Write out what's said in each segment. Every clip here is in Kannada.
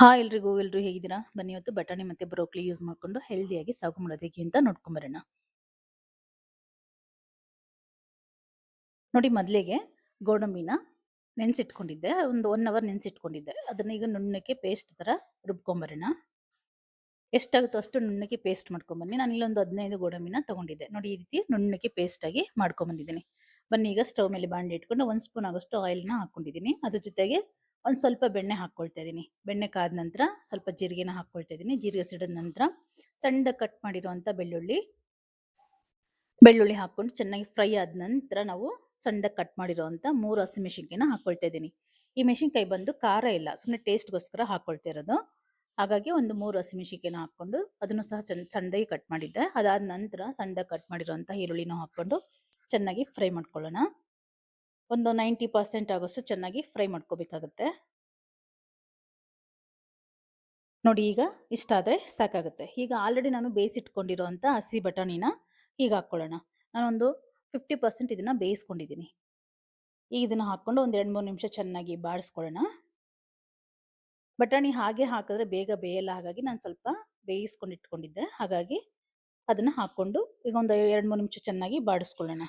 ಹಾಯ್ ಎಲ್ರಿಗೂ, ಎಲ್ರು ಹೇಗಿದ್ದೀರಾ? ಬನ್ನಿ ಇವತ್ತು ಬಟಾಣಿ ಮತ್ತೆ ಬ್ರೋಕ್ಲಿ ಯೂಸ್ ಮಾಡ್ಕೊಂಡು ಹೆಲ್ದಿಯಾಗಿ ಸಾಗು ಮಾಡೋದು ಹೇಗೆ ಅಂತ ನೋಡ್ಕೊಂಬರೋಣ ನೋಡಿ, ಮೊದಲಿಗೆ ಗೋಡಂಬಿನ ನೆನೆಸಿಟ್ಕೊಂಡಿದ್ದೆ, ಒಂದು ಒನ್ ಅವರ್ ನೆನೆಸಿಟ್ಕೊಂಡಿದ್ದೆ. ಅದನ್ನ ಈಗ ನುಣ್ಣಕ್ಕೆ ಪೇಸ್ಟ್ ಥರ ರುಬ್ಕೊಂಬರೋಣ ಎಷ್ಟಾಗುತ್ತೋ ಅಷ್ಟು ನುಣ್ಣಕ್ಕೆ ಪೇಸ್ಟ್ ಮಾಡ್ಕೊಂಬನ್ನಿ ನಾನು ಇಲ್ಲೊಂದು ಹದಿನೈದು ಗೋಡಂಬಿನ ತಗೊಂಡಿದ್ದೆ. ನೋಡಿ, ಈ ರೀತಿ ನುಣ್ಣಕ್ಕೆ ಪೇಸ್ಟ್ ಆಗಿ ಮಾಡ್ಕೊಂಬಂದಿದ್ದೀನಿ ಬನ್ನಿ, ಈಗ ಸ್ಟವ್ ಮೇಲೆ ಬಾಂಡೆ ಇಟ್ಕೊಂಡು, ಒಂದು ಸ್ಪೂನ್ ಆಗೋಷ್ಟು ಆಯಿಲ್ನ ಹಾಕೊಂಡಿದ್ದೀನಿ. ಅದ್ರ ಜೊತೆಗೆ ಒಂದು ಸ್ವಲ್ಪ ಬೆಣ್ಣೆ ಹಾಕ್ಕೊಳ್ತಾ ಇದ್ದೀನಿ. ಬೆಣ್ಣೆ ಕಾದ ನಂತರ ಸ್ವಲ್ಪ ಜೀರಿಗೆನ ಹಾಕ್ಕೊಳ್ತಾ ಇದ್ದೀನಿ. ಜೀರಿಗೆ ಸಿಡಿದ ನಂತರ ಸಣ್ಣ ಕಟ್ ಮಾಡಿರುವಂಥ ಬೆಳ್ಳುಳ್ಳಿ. ಬೆಳ್ಳುಳ್ಳಿ ಹಾಕ್ಕೊಂಡು ಚೆನ್ನಾಗಿ ಫ್ರೈ ಆದ ನಂತರ ನಾವು ಸಣ್ಣ ಕಟ್ ಮಾಡಿರುವಂಥ ಮೂರು ಹಸಿ ಮೆಣಸಿನ್ಕಾಯಿನ ಹಾಕ್ಕೊಳ್ತಾ ಇದ್ದೀನಿ. ಈ ಮೆಣಸಿನ್ಕಾಯಿ ಬಂದು ಖಾರ ಇಲ್ಲ ಸುಮ್ಮನೆ ಟೇಸ್ಟ್ಗೋಸ್ಕರ ಹಾಕ್ಕೊಳ್ತಾ ಇರೋದು. ಹಾಗಾಗಿ ಒಂದು ಮೂರು ಹಸಿಮೆಣಸಿನ್ಕಾಯಿನ ಹಾಕ್ಕೊಂಡು ಅದನ್ನು ಸಹ ಸಣ್ಣ ಸಣ್ಣದಾಗಿ ಕಟ್ ಮಾಡಿದ್ದೆ. ಅದಾದ ನಂತರ ಸಣ್ಣದಾಗಿ ಕಟ್ ಮಾಡಿರುವಂಥ ಈರುಳ್ಳಿನೂ ಹಾಕ್ಕೊಂಡು ಚೆನ್ನಾಗಿ ಫ್ರೈ ಮಾಡ್ಕೊಳ್ಳೋಣ. ಒಂದು ನೈಂಟಿ ಪರ್ಸೆಂಟ್ ಆಗೋಷ್ಟು ಚೆನ್ನಾಗಿ ಫ್ರೈ ಮಾಡ್ಕೋಬೇಕಾಗುತ್ತೆ. ನೋಡಿ ಈಗ ಇಷ್ಟಾದರೆ ಸಾಕಾಗುತ್ತೆ. ಈಗ ಆಲ್ರೆಡಿ ನಾನು ಬೇಯಿಸಿಟ್ಕೊಂಡಿರೋಂಥ ಹಸಿ ಬಟಾಣಿನ ಈಗ ಹಾಕ್ಕೊಳ್ಳೋಣ. ನಾನೊಂದು ಫಿಫ್ಟಿ ಪರ್ಸೆಂಟ್ ಇದನ್ನು ಬೇಯಿಸ್ಕೊಂಡಿದ್ದೀನಿ. ಈಗ ಇದನ್ನು ಹಾಕ್ಕೊಂಡು ಒಂದು ಎರಡು ಮೂರು ನಿಮಿಷ ಚೆನ್ನಾಗಿ ಬಾಡಿಸ್ಕೊಳ್ಳೋಣ ಬಟಾಣಿ ಹಾಗೆ ಹಾಕಿದ್ರೆ ಬೇಗ ಬೇಯಲ್ಲ, ಹಾಗಾಗಿ ನಾನು ಸ್ವಲ್ಪ ಬೇಯಿಸ್ಕೊಂಡಿಟ್ಕೊಂಡಿದ್ದೆ ಹಾಗಾಗಿ ಅದನ್ನು ಹಾಕ್ಕೊಂಡು ಈಗ ಒಂದು ಎರಡು ಮೂರು ನಿಮಿಷ ಚೆನ್ನಾಗಿ ಬಾಡಿಸ್ಕೊಳ್ಳೋಣ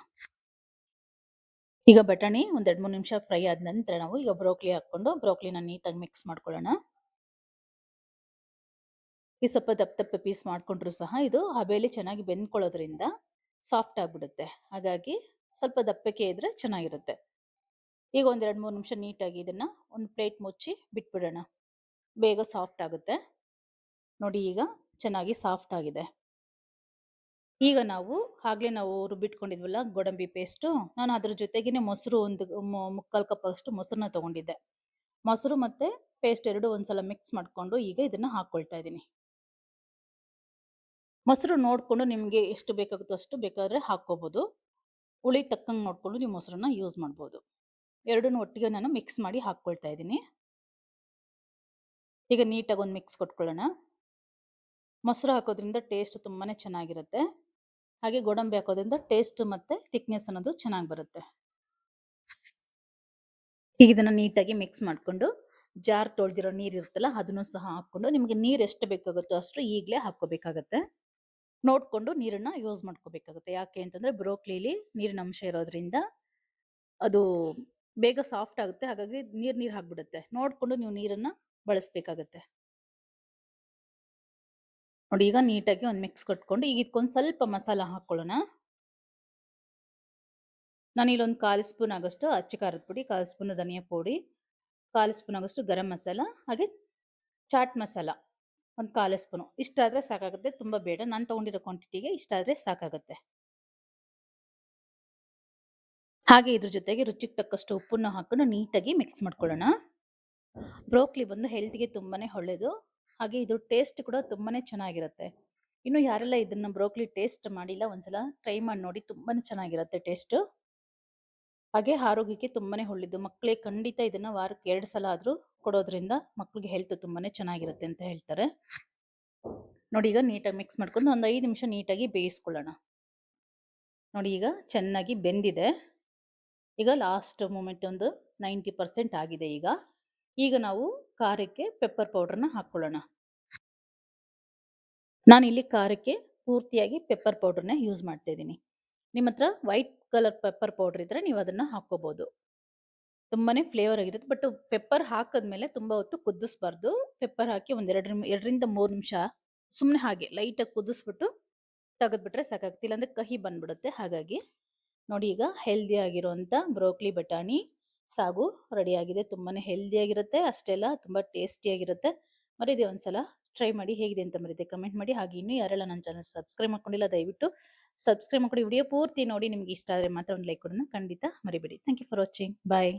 ಈಗ ಬಟಾಣಿ ಒಂದು ಎರಡು ಮೂರು ನಿಮಿಷ ಫ್ರೈ ಆದ ನಂತರ ನಾವು ಈಗ ಬ್ರೋಕ್ಲಿ ಹಾಕ್ಕೊಂಡು ಬ್ರೋಕ್ಲಿನ ನೀಟಾಗಿ ಮಿಕ್ಸ್ ಮಾಡ್ಕೊಳ್ಳೋಣ. ಈ ಸ್ವಲ್ಪ ದಪ್ಪ ದಪ್ಪ ಪೀಸ್ ಮಾಡಿಕೊಂಡ್ರೂ ಸಹ ಇದು ಹಬೆಯಲ್ಲಿ ಚೆನ್ನಾಗಿ ಬೆಂದ್ಕೊಳ್ಳೋದ್ರಿಂದ ಸಾಫ್ಟ್ ಆಗಿಬಿಡುತ್ತೆ. ಹಾಗಾಗಿ ಸ್ವಲ್ಪ ದಪ್ಪಕ್ಕೆ ಇದ್ರೆ ಚೆನ್ನಾಗಿರುತ್ತೆ. ಈಗ ಒಂದು ಎರಡು ಮೂರು ನಿಮಿಷ ನೀಟಾಗಿ ಇದನ್ನ ಒಂದು ಪ್ಲೇಟ್ ಮುಚ್ಚಿ ಬಿಟ್ಬಿಡೋಣ. ಬೇಗ ಸಾಫ್ಟ್ ಆಗುತ್ತೆ. ನೋಡಿ ಈಗ ಚೆನ್ನಾಗಿ ಸಾಫ್ಟ್ ಆಗಿದೆ. ಈಗ ನಾವು ಆಗಲೇ ನಾವು ರುಬ್ಬಿಟ್ಕೊಂಡಿದ್ವಲ್ಲ ಗೋಡಂಬಿ ಪೇಸ್ಟು ನಾನು ಅದ್ರ ಜೊತೆಗೇನೆ ಮೊಸರು ಒಂದು ಮುಕ್ಕಾಲು ಕಪ್ ಅಷ್ಟು ಮೊಸರನ್ನ ತೊಗೊಂಡಿದ್ದೆ. ಮೊಸರು ಮತ್ತು ಪೇಸ್ಟ್ ಎರಡು ಒಂದ್ಸಲ ಮಿಕ್ಸ್ ಮಾಡಿಕೊಂಡು ಈಗ ಇದನ್ನು ಹಾಕ್ಕೊಳ್ತಾ ಇದ್ದೀನಿ. ಮೊಸರು ನೋಡಿಕೊಂಡು ನಿಮಗೆ ಎಷ್ಟು ಬೇಕಾಗುತ್ತೋ ಅಷ್ಟು ಬೇಕಾದರೆ ಹಾಕ್ಕೋಬೋದು. ಹುಳಿ ತಕ್ಕಂಗೆ ನೋಡಿಕೊಂಡು ನೀವು ಮೊಸರನ್ನ ಯೂಸ್ ಮಾಡ್ಬೋದು. ಎರಡನ್ನೂ ಒಟ್ಟಿಗೆ ನಾನು ಮಿಕ್ಸ್ ಮಾಡಿ ಹಾಕ್ಕೊಳ್ತಾ ಇದ್ದೀನಿ. ಈಗ ನೀಟಾಗಿ ಒಂದು ಮಿಕ್ಸ್ ಕೊಟ್ಕೊಳ್ಳೋಣ. ಮೊಸರು ಹಾಕೋದ್ರಿಂದ ಟೇಸ್ಟ್ ತುಂಬಾ ಚೆನ್ನಾಗಿರುತ್ತೆ. ಹಾಗೆ ಗೋಡಂಬಿ ಹಾಕೋದ್ರಿಂದ ಟೇಸ್ಟ್ ಮತ್ತು ಥಿಕ್ನೆಸ್ ಅನ್ನೋದು ಚೆನ್ನಾಗಿ ಬರುತ್ತೆ. ಈಗ ಇದನ್ನು ನೀಟಾಗಿ ಮಿಕ್ಸ್ ಮಾಡಿಕೊಂಡು ಜಾರ್ ತೊಳೆದಿರೋ ನೀರು ಇರುತ್ತಲ್ಲ ಅದನ್ನು ಸಹ ಹಾಕ್ಕೊಂಡು ನಿಮಗೆ ನೀರು ಎಷ್ಟು ಬೇಕಾಗುತ್ತೋ ಅಷ್ಟು ಈಗಲೇ ಹಾಕ್ಕೋಬೇಕಾಗತ್ತೆ. ನೋಡಿಕೊಂಡು ನೀರನ್ನು ಯೂಸ್ ಮಾಡ್ಕೋಬೇಕಾಗುತ್ತೆ. ಯಾಕೆ ಅಂತಂದರೆ ಬ್ರೋಕ್ಲಿಲಿ ನೀರಿನ ಅಂಶ ಇರೋದ್ರಿಂದ ಅದು ಬೇಗ ಸಾಫ್ಟ್ ಆಗುತ್ತೆ. ಹಾಗಾಗಿ ನೀರು ನೀರು ಹಾಕ್ಬಿಡುತ್ತೆ. ನೋಡಿಕೊಂಡು ನೀವು ನೀರನ್ನು ಬಳಸಬೇಕಾಗತ್ತೆ. ನೋಡಿ ಈಗ ನೀಟಾಗಿ ಒಂದು ಮಿಕ್ಸ್ ಕಟ್ಕೊಂಡು ಈಗ ಇದಕ್ಕೊಂದು ಸ್ವಲ್ಪ ಮಸಾಲ ಹಾಕ್ಕೊಳ್ಳೋಣ ನಾನು ಇಲ್ಲೊಂದು ಕಾಲು ಸ್ಪೂನ್ ಆಗೋಷ್ಟು ಅಚ್ಚ ಖಾರದ ಪುಡಿ, ಕಾಲು ಸ್ಪೂನ್ ಧನಿಯಾ ಪುಡಿ, ಕಾಲು ಸ್ಪೂನ್ ಆಗೋಷ್ಟು ಗರಂ ಮಸಾಲ, ಹಾಗೆ ಚಾಟ್ ಮಸಾಲ, ಒಂದು ಕಾಲು ಸ್ಪೂನು. ಇಷ್ಟಾದರೆ ಸಾಕಾಗುತ್ತೆ, ತುಂಬ ಬೇಡ. ನಾನು ತೊಗೊಂಡಿರೋ ಕ್ವಾಂಟಿಟಿಗೆ ಇಷ್ಟಾದರೆ ಸಾಕಾಗುತ್ತೆ. ಹಾಗೆ ಇದ್ರ ಜೊತೆಗೆ ರುಚಿಗೆ ತಕ್ಕಷ್ಟು ಉಪ್ಪನ್ನು ಹಾಕೊಂಡು ನೀಟಾಗಿ ಮಿಕ್ಸ್ ಮಾಡ್ಕೊಳ್ಳೋಣ. ಬ್ರೋಕ್ಲಿ ಬಂದು ಹೆಲ್ತ್ಗೆ ತುಂಬಾ ಒಳ್ಳೆಯದು ಹಾಗೆ ಇದು ಟೇಸ್ಟ್ ಕೂಡ ತುಂಬಾ ಚೆನ್ನಾಗಿರುತ್ತೆ. ಇನ್ನು ಯಾರೆಲ್ಲ ಇದನ್ನ ಬ್ರೋಕ್ಲಿ ಟೇಸ್ಟ್ ಮಾಡಿಲ್ಲ, ಒಂದ್ಸಲ ಟ್ರೈ ಮಾಡಿ ನೋಡಿ, ತುಂಬಾನೇ ಚೆನ್ನಾಗಿರುತ್ತೆ ಟೇಸ್ಟ್. ಹಾಗೆ ಆರೋಗ್ಯಕ್ಕೆ ತುಂಬಾನೇ ಒಳ್ಳೆಯದು ಮಕ್ಕಳಿಗೆ ಖಂಡಿತ ಇದನ್ನ ವಾರಕ್ಕೆ ಎರಡು ಸಲ ಆದರೂ ಕೊಡೋದ್ರಿಂದ ಮಕ್ಕಳಿಗೆ ಹೆಲ್ತ್ ತುಂಬಾನೇ ಚೆನ್ನಾಗಿರುತ್ತೆ ಅಂತ ಹೇಳ್ತಾರೆ. ನೋಡಿ ಈಗ ನೀಟಾಗಿ ಮಿಕ್ಸ್ ಮಾಡ್ಕೊಂಡು ಒಂದು ಐದು ನಿಮಿಷ ನೀಟಾಗಿ ಬೇಯಿಸ್ಕೊಳ್ಳೋಣ. ನೋಡಿ ಈಗ ಚೆನ್ನಾಗಿ ಬೆಂದಿದೆ. ಈಗ ಲಾಸ್ಟ್ ಮೂಮೆಂಟ್ ಒಂದು ನೈಂಟಿ ಪರ್ಸೆಂಟ್ ಆಗಿದೆ ಈಗ. ಈಗ ನಾವು ಖಾರಕ್ಕೆ ಪೆಪ್ಪರ್ ಪೌಡ್ರನ್ನ ಹಾಕ್ಕೊಳ್ಳೋಣ ನಾನು ಇಲ್ಲಿ ಖಾರಕ್ಕೆ ಪೂರ್ತಿಯಾಗಿ ಪೆಪ್ಪರ್ ಪೌಡ್ರನ್ನ ಯೂಸ್ ಮಾಡ್ತಾ ಇದ್ದೀನಿ. ನಿಮ್ಮ ಹತ್ರ ವೈಟ್ ಕಲರ್ ಪೆಪ್ಪರ್ ಪೌಡ್ರ್ ಇದ್ರೆ ನೀವು ಅದನ್ನ ಹಾಕೋಬಹುದು ತುಂಬಾನೇ ಫ್ಲೇವರ್ ಆಗಿರುತ್ತೆ ಬಟ್ ಪೆಪ್ಪರ್ ಹಾಕಿದ್ಮೇಲೆ ತುಂಬಾ ಹೊತ್ತು ಕುದಿಸ್ಬಾರ್ದು. ಪೆಪ್ಪರ್ ಹಾಕಿ ಒಂದು ಎರಡು ಎರಡರಿಂದ ಮೂರು ನಿಮಿಷ ಸುಮ್ಮನೆ ಹಾಗೆ ಲೈಟಾಗಿ ಕುದಿಸ್ಬಿಟ್ಟು ತೆಗೆದ್ಬಿಟ್ರೆ ಸಾಕಾಗ್ತಿಲ್ಲ ಅಂದರೆ ಕಹಿ ಬಂದ್ಬಿಡುತ್ತೆ. ಹಾಗಾಗಿ ನೋಡಿ ಈಗ ಹೆಲ್ದಿ ಆಗಿರುವಂಥ ಬ್ರೋಕ್ಲಿ ಬಟಾಣಿ ಸಾಗು ರೆಡಿಯಾಗಿದೆ. ತುಂಬಾ ಹೆಲ್ದಿಯಾಗಿರುತ್ತೆ, ಅಷ್ಟೆಲ್ಲ ತುಂಬ ಟೇಸ್ಟಿಯಾಗಿರುತ್ತೆ. ಮರಿದೆ ಒಂದ್ಸಲ ಟ್ರೈ ಮಾಡಿ ಹೇಗಿದೆ ಅಂತ ಮರಿದೆ, ಕಮೆಂಟ್ ಮಾಡಿ. ಹಾಗೆ ಇನ್ನೂ ಯಾರೆಲ್ಲ ನನ್ನ ಚಾನಲ್ ಸಬ್ಸ್ಕ್ರೈಬ್ ಮಾಡ್ಕೊಂಡಿಲ್ಲ, ದಯವಿಟ್ಟು ಸಬ್ಸ್ಕ್ರೈಬ್ ಮಾಡ್ಕೊಂಡು ವಿಡಿಯೋ ಪೂರ್ತಿ ನೋಡಿ ನಿಮ್ಗೆ ಇಷ್ಟ ಆದರೆ ಮಾತ್ರ ಒಂದು ಲೈಕ್ ಕೊಡೋಣ ಖಂಡಿತ ಮರಿಬೇಡಿ. Thank you for watching. Bye.